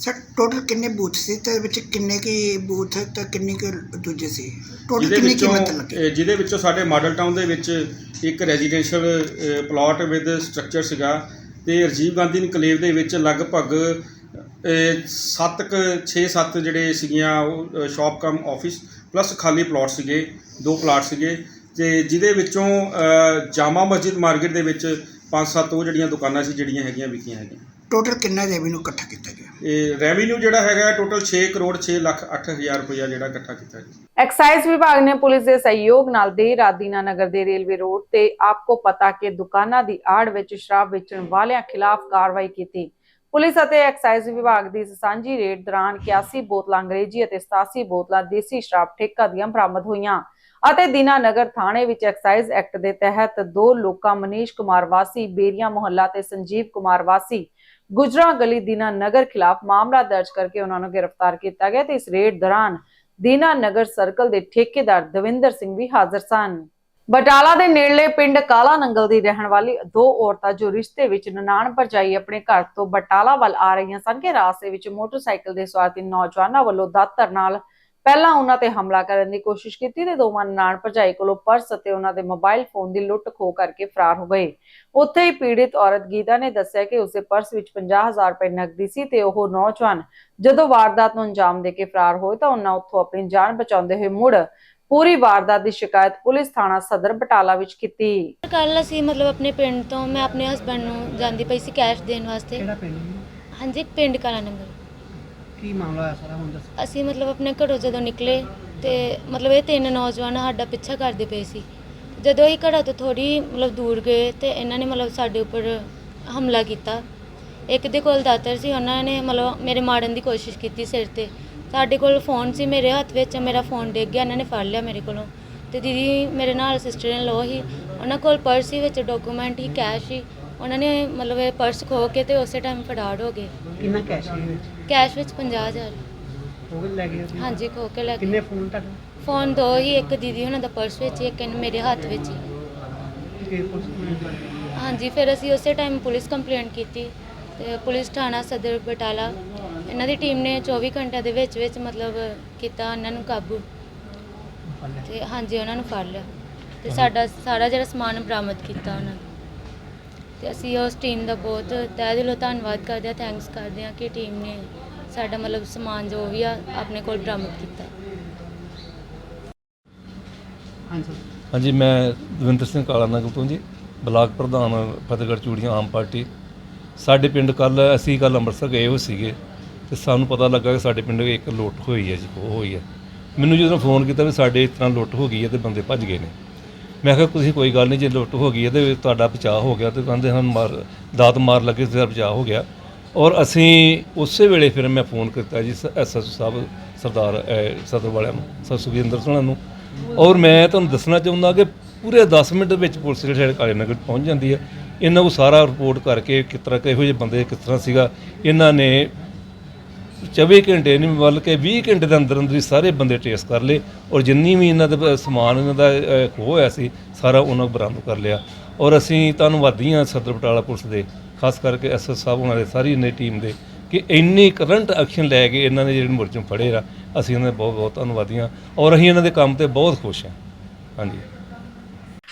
ਸਰ ਟੋਟਲ ਕਿੰਨੇ ਬੂਥ ਸੀ ਤੇ ਵਿੱਚ ਕਿੰਨੇ ਕੀ ਬੂਥ ਤੇ ਕਿੰਨੇ ਕੁ ਦੂਜੇ ਸੀ? ਟੋਟਲ ਜਿਹਦੇ ਕਿੰਨੀ ਵਿੱਚੋਂ ਕੀਮਤ ਲੱਗੀ? ਇਹ ਜਿਹਦੇ ਵਿੱਚੋਂ ਸਾਡੇ ਮਾਡਲ ਟਾਊਨ ਦੇ ਵਿੱਚ ਇੱਕ ਰੈਜ਼ੀਡੈਂਸ਼ੀਅਲ ਪਲਾਟ ਵਿਦ ਸਟਰਕਚਰ ਸੀਗਾ ਤੇ ਰਾਜੀਵ ਗਾਂਧੀ ਇਨਕਲੇਵ ਦੇ ਵਿੱਚ ਲਗਭਗ 7 ਕ 6-7 ਜਿਹੜੇ ਸੀਗੀਆਂ ਉਹ ਸ਼ਾਪ ਕਮ ਆਫਿਸ ਪਲੱਸ ਖਾਲੀ ਪਲਾਟ ਸੀਗੇ ਦੋ ਪਲਾਟ ਸੀਗੇ ਤੇ ਜਿਹਦੇ ਵਿੱਚੋਂ ਅ, ਜਾਮਾ ਮਸਜਿਦ ਮਾਰਕੀਟ ਦੇ ਵਿੱਚ ਪੰਜ ਸੱਤ ਉਹ ਜਿਹੜੀਆਂ ਦੁਕਾਨਾਂ ਸੀ ਜਿਹੜੀਆਂ ਹੈਗੀਆਂ ਵਿਕੀਆਂ ਹੈਗੀਆਂ। ਟੋਟਲ ਕਿੰਨਾ ਰੈਵਨਿਊ ਇਕੱਠਾ ਕੀਤਾ ਗਿਆ? ਇਹ ਰੈਵਨਿਊ ਜਿਹੜਾ ਹੈਗਾ ਟੋਟਲ 6 ਕਰੋੜ 6 ਲੱਖ 8 ਹਜ਼ਾਰ ਰੁਪਇਆ ਜਿਹੜਾ ਇਕੱਠਾ ਕੀਤਾ ਜੀ ਐਕਸਾਈਜ਼ ਵਿਭਾਗ ਨੇ ਪੁਲਿਸ ਦੇ ਸਹਿਯੋਗ ਨਾਲ ਦੇਰ ਰਾਤ ਦੀਨਾਨਗਰ ਦੇ ਰੇਲਵੇ ਰੋਡ ਤੇ ਆਪਕੋ ਪਤਾ ਕਿ ਦੁਕਾਨਾਂ ਦੀ ਆੜ ਵਿੱਚ ਸ਼ਰਾਬ ਵੇਚਣ ਵਾਲਿਆਂ ਖਿਲਾਫ ਕਾਰਵਾਈ ਕੀਤੀ। ਪੁਲਿਸ ਅਤੇ ਐਕਸਾਈਜ਼ ਵਿਭਾਗ ਦੀ ਸਾਂਝੀ ਰੇਡ ਦੌਰਾਨ 81 ਬੋਤਲਾਂ ਅੰਗਰੇਜ਼ੀ ਅਤੇ 87 ਬੋਤਲਾਂ ਦੇਸੀ ਸ਼ਰਾਬ ਠੇਕਾ ਦੀਆਂ ਬਰਾਮਦ ਹੋਈਆਂ ਅਤੇ ਦੀਨਾਨਗਰ ਥਾਣੇ ਵਿੱਚ ਐਕਸਾਈਜ਼ ਐਕਟ ਦੇ ਤਹਿਤ ਦੋ ਲੋਕਾਂ ਮਨੀਸ਼ ਕੁਮਾਰ ਵਾਸੀ ਬੇਰੀਆਂ ਮੁਹੱਲਾ ਤੇ ਸੰਜੀਵ ਕੁਮਾਰ ਵਾਸੀ ਗੁਜਰਾ ਗਲੀ ਦੀਨਾਨਗਰ ਖਿਲਾਫ ਮਾਮਲਾ ਦਰਜ ਕਰਕੇ ਉਹਨਾਂ ਨੂੰ ਗ੍ਰਿਫਤਾਰ ਕੀਤਾ ਗਿਆ ਤੇ ਇਸ ਰੇਡ ਦੌਰਾਨ ਦੀਨਾਨਗਰ ਸਰਕਲ ਦੇ ਠੇਕੇਦਾਰ ਦਵਿੰਦਰ ਸਿੰਘ ਵੀ ਹਾਜ਼ਰ ਸਨ। ਬਟਾਲਾ ਦੇ ਨੇੜਲੇ ਪਿੰਡ ਕਾਲਾ ਨੰਗਲ ਦੀ ਰਹਿਣ ਵਾਲੀ ਦੋ ਔਰਤਾਂ ਜੋ ਰਿਸ਼ਤੇ ਵਿੱਚ ਨਨਾਣ ਭਰਜਾਈ ਆਪਣੇ ਘਰ ਤੋਂ ਬਟਾਲਾ ਵੱਲ ਆ ਰਹੀਆਂ ਸਨ ਕਿ ਰਾਸਤੇ ਵਿੱਚ ਮੋਟਰਸਾਈਕਲ ਦੇ ਸਵਾਰ ਤਿੰਨ ਨੌਜਵਾਨਾਂ ਵੱਲੋਂ ਦਾਤਰ ਨਾਲ ਪਹਿਲਾਂ ਉਹਨਾਂ ਤੇ ਹਮਲਾ ਕਰਨ ਦੀ ਕੋਸ਼ਿਸ਼ ਕੀਤੀ ਤੇ ਦੋਵਾਂ ਨਨਾਣ ਭਰਜਾਈ ਕੋਲੋਂ ਪਰਸ ਅਤੇ ਉਹਨਾਂ ਦੇ ਮੋਬਾਈਲ ਫੋਨ ਦੀ ਲੁੱਟ ਖੋਹ ਕਰਕੇ ਫਰਾਰ ਹੋ ਗਏ। ਉੱਥੇ ਹੀ ਪੀੜਿਤ ਔਰਤ ਗੀਤਾ ਨੇ ਦੱਸਿਆ ਕਿ ਉਸਦੇ ਪਰਸ ਵਿੱਚ 50000 ਰੁਪਏ ਨਕਦੀ ਸੀ ਤੇ ਉਹ ਨੌਜਵਾਨ ਜਦੋਂ ਵਾਰਦਾਤ ਨੂੰ ਅੰਜਾਮ ਦੇ ਕੇ ਫਰਾਰ ਹੋਏ ਤਾਂ ਉਹਨਾਂ ਉੱਥੋਂ ਆਪਣੀ ਜਾਨ ਬਚਾਉਂਦੇ ਹੋਏ ਮੁੜ ਪੂਰੀ ਵਾਰਦਾਤ ਦੀ ਸ਼ਿਕਾਇਤ ਪੁਲਿਸ ਥਾਣਾ ਸਦਰ ਬਟਾਲਾ ਵਿੱਚ ਕੀਤੀ। ਕੱਲ ਅਸੀਂ ਮਤਲਬ ਆਪਣੇ ਪਿੰਡ ਤੋਂ ਮੈਂ ਆਪਣੇ ਹਸਬੰਡ ਨੂੰ ਜਾਂਦੀ ਪਈ ਸੀ ਕੈਸ਼ ਦੇਣ ਵਾਸਤੇ। ਕਿਹੜਾ ਪਿੰਡ ਹਾਂਜੀ ਪਿੰਡ ਕਾਲਾ ਨੰਗਲ। ਕੀ ਮਾਮਲਾ ਹੋਇਆ ਸਾਰਾ ਹੁਣ ਦੱਸੋ ਅਸੀਂ ਮਤਲਬ ਆਪਣੇ ਘਰੋਂ ਜਦੋਂ ਨਿਕਲੇ ਤੇ ਮਤਲਬ ਇਹ ਤਿੰਨ ਨੌਜਵਾਨ ਸਾਡਾ ਪਿੱਛਾ ਕਰਦੇ ਪਏ ਸੀ। ਜਦੋਂ ਅਸੀਂ ਘਰਾਂ ਤੋਂ ਥੋੜੀ ਮਤਲਬ ਦੂਰ ਗਏ ਤੇ ਇਹਨਾਂ ਨੇ ਮਤਲਬ ਸਾਡੇ ਉੱਪਰ ਹਮਲਾ ਕੀਤਾ। ਇੱਕ ਦੇ ਕੋਲ ਦਾਤਰ ਸੀ, ਉਹਨਾਂ ਨੇ ਮਤਲਬ ਮੇਰੇ ਮਾਰਨ ਦੀ ਕੋਸ਼ਿਸ਼ ਕੀਤੀ ਸਿਰ ਤੇ। ਸਾਡੇ ਕੋਲ ਫੋਨ ਸੀ, ਮੇਰੇ ਹੱਥ ਵਿੱਚ ਮੇਰਾ ਫੋਨ ਡਿੱਗ ਗਿਆ, ਇਹਨਾਂ ਨੇ ਫੜ ਲਿਆ ਮੇਰੇ ਕੋਲੋਂ। ਤੇ ਦੀਦੀ ਮੇਰੇ ਨਾਲ ਸਿਸਟਰ ਨੇ ਲੋ ਸੀ, ਉਹਨਾਂ ਕੋਲ ਪਰਸ ਸੀ, ਵਿੱਚ ਡਾਕੂਮੈਂਟ ਹੀ ਕੈਸ਼ ਹੀ ਉਹਨਾਂ ਨੇ ਮਤਲਬ ਇਹ ਪਰਸ ਖੋ ਕੇ ਤੇ ਉਸੇ ਟਾਈਮ ਫੜਾੜ ਹੋ ਗਏ। ਕਿੰਨਾ ਕੈਸ਼ ਹੈ ਵਿੱਚ? ਕੈਸ਼ ਵਿੱਚ 50000 ਉਹ ਵੀ ਲੈ ਗਏ ਤੁਸੀਂ? ਹਾਂਜੀ ਖੋ ਕੇ ਲੈ ਕਿੰਨੇ ਗਏ ਫੋਨ ਤੁਹਾਡੇ? ਫੋਨ ਦੋ ਹੀ ਇੱਕ ਦੀਦੀ ਉਹਨਾਂ ਦਾ ਪਰਸ ਵਿੱਚ ਇੱਕ ਇਹਨੇ ਮੇਰੇ ਹੱਥ ਵਿੱਚ ਸੀ। ਕੀ ਪੁਲਿਸ ਨੂੰ ਹਾਂਜੀ ਫਿਰ ਅਸੀਂ ਉਸੇ ਟਾਈਮ ਪੁਲਿਸ ਕੰਪਲੇਂਟ ਕੀਤੀ ਤੇ ਪੁਲਿਸ ਥਾਣਾ ਸਦਰ ਬਟਾਲਾ ਇਹਨਾਂ ਦੀ ਟੀਮ ਨੇ 24 ਘੰਟਿਆਂ ਦੇ ਵਿੱਚ ਵਿੱਚ ਮਤਲਬ ਕੀਤਾ ਉਹਨਾਂ ਨੂੰ ਕਾਬੂ। ਤੇ ਹਾਂਜੀ ਉਹਨਾਂ ਨੂੰ ਫੜ ਲਿਆ। ਤੇ ਸਾਡਾ ਸਾਰਾ ਜਿਹੜਾ ਸਮਾਨ ਬਰਾਮਦ ਕੀਤਾ ਉਹਨਾਂ ਨੇ। ਤੇ ਅਸੀਂ ਉਸ ਟੀਮ ਦਾ ਬਹੁਤ ਤਹਿ ਦਿਲੋਂ ਧੰਨਵਾਦ ਕਰਦੇ ਹਾਂ ਥੈਂਕਸ ਕਰਦੇ ਹਾਂ ਕਿ ਟੀਮ ਨੇ ਸਾਡਾ ਮਤਲਬ ਸਮਾਨ ਜੋ ਵੀ ਆ ਆਪਣੇ ਕੋਲ ਬਰਾਮਦ ਕੀਤਾ। ਹਾਂਜੀ। ਹਾਂਜੀ ਮੈਂ ਦਵਿੰਦਰ ਸਿੰਘ ਕਾਲਾ ਨਗਰ ਤੋਂ ਜੀ ਬਲਾਕ ਪ੍ਰਧਾਨ ਫਤਿਹਗੜ੍ਹ ਚੂੜੀਆਂ ਆਮ ਪਾਰਟੀ। ਸਾਡੇ ਪਿੰਡ ਕੱਲ ਅਸੀਂ ਕੱਲ ਅੰਮ੍ਰਿਤਸਰ ਗਏ ਹੋਏ ਸੀਗੇ ਤੇ ਸਾਨੂੰ ਪਤਾ ਲੱਗਾ ਕਿ ਸਾਡੇ ਪਿੰਡ ਇੱਕ ਲੁੱਟ ਹੋਈ ਹੈ ਜੀ ਉਹ ਹੋਈ ਹੈ। ਮੈਨੂੰ ਜਦੋਂ ਫੋਨ ਕੀਤਾ ਵੀ ਸਾਡੇ ਇਸ ਤਰ੍ਹਾਂ ਲੁੱਟ ਹੋ ਗਈ ਹੈ ਤੇ ਬੰਦੇ ਭੱਜ ਗਏ ਨੇ। ਮੈਂ ਕਿਹਾ, ਤੁਸੀਂ ਕੋਈ ਗੱਲ ਨਹੀਂ, ਜੇ ਲੁੱਟ ਹੋ ਗਈ ਹੈ ਤੇ ਤੁਹਾਡਾ ਬਚਾਅ ਹੋ ਗਿਆ। ਤੇ ਕਹਿੰਦੇ ਹਨ, ਮਾਰ, ਦਾਤ ਮਾਰ ਲੱਗੇ ਤੇ ਬਚਾਅ ਹੋ ਗਿਆ। ਔਰ ਅਸੀਂ ਉਸੇ ਵੇਲੇ ਫਿਰ ਮੈਂ ਫੋਨ ਕੀਤਾ ਜੀ ਐਸਐਸ ਸਾਹਿਬ, ਸਰਦਾਰ ਸਦਰ ਵਾਲਿਆਂ ਨੂੰ, ਸਰ ਸੁਖਿੰਦਰ ਸਿੰਘ ਨੂੰ। ਔਰ ਮੈਂ ਤੁਹਾਨੂੰ ਦੱਸਣਾ ਚਾਹੁੰਦਾ ਕਿ ਪੂਰੇ 10 ਮਿੰਟ ਵਿੱਚ ਪੁਲਿਸ ਜਿਹੜੇ ਕਾਲੇ ਨਗਰ ਪਹੁੰਚ ਜਾਂਦੀ ਹੈ। ਇਹਨਾਂ ਨੂੰ ਸਾਰਾ ਰਿਪੋਰਟ ਕਰਕੇ ਕਿਸ ਤਰ੍ਹਾਂ ਕਿਹੋ ਜਿਹੇ ਬੰਦੇ ਕਿਸ ਤਰ੍ਹਾਂ ਸੀਗਾ, ਇਹਨਾਂ ਨੇ 24 ਘੰਟੇ ਨਹੀਂ ਬਲਕਿ 20 ਘੰਟੇ ਦੇ ਅੰਦਰ ਅੰਦਰ ਹੀ ਸਾਰੇ ਬੰਦੇ ਟ੍ਰੇਸ ਕਰ ਲਏ ਔਰ ਜਿੰਨੀ ਵੀ ਇਹਨਾਂ ਦੇ ਸਮਾਨ ਇਹਨਾਂ ਦਾ ਖੋਹ ਹੋਇਆ ਸੀ, ਸਾਰਾ ਉਹਨਾਂ ਨੂੰ ਬਰਾਮਦ ਕਰ ਲਿਆ। ਔਰ ਅਸੀਂ ਧੰਨਵਾਦੀ ਹਾਂ ਸਦਰ ਬਟਾਲਾ ਪੁਲਿਸ ਦੇ, ਖਾਸ ਕਰਕੇ ਐਸਐਸ ਸਾਹਿਬ ਉਹਨਾਂ ਦੇ, ਸਾਰੀ ਇਹਨਾਂ ਟੀਮ ਦੇ, ਕਿ ਇੰਨੀ ਕਰੰਟ ਐਕਸ਼ਨ ਲੈ ਕੇ ਇਹਨਾਂ ਨੇ ਜਿਹੜੇ ਮੁਲਜ਼ਮ ਫੜੇ ਆ, ਅਸੀਂ ਇਹਨਾਂ ਦੇ ਬਹੁਤ ਬਹੁਤ ਧੰਨਵਾਦੀ ਹਾਂ ਔਰ ਅਸੀਂ ਇਹਨਾਂ ਦੇ ਕੰਮ ਤੇ ਬਹੁਤ ਖੁਸ਼ ਹਾਂ। ਹਾਂਜੀ।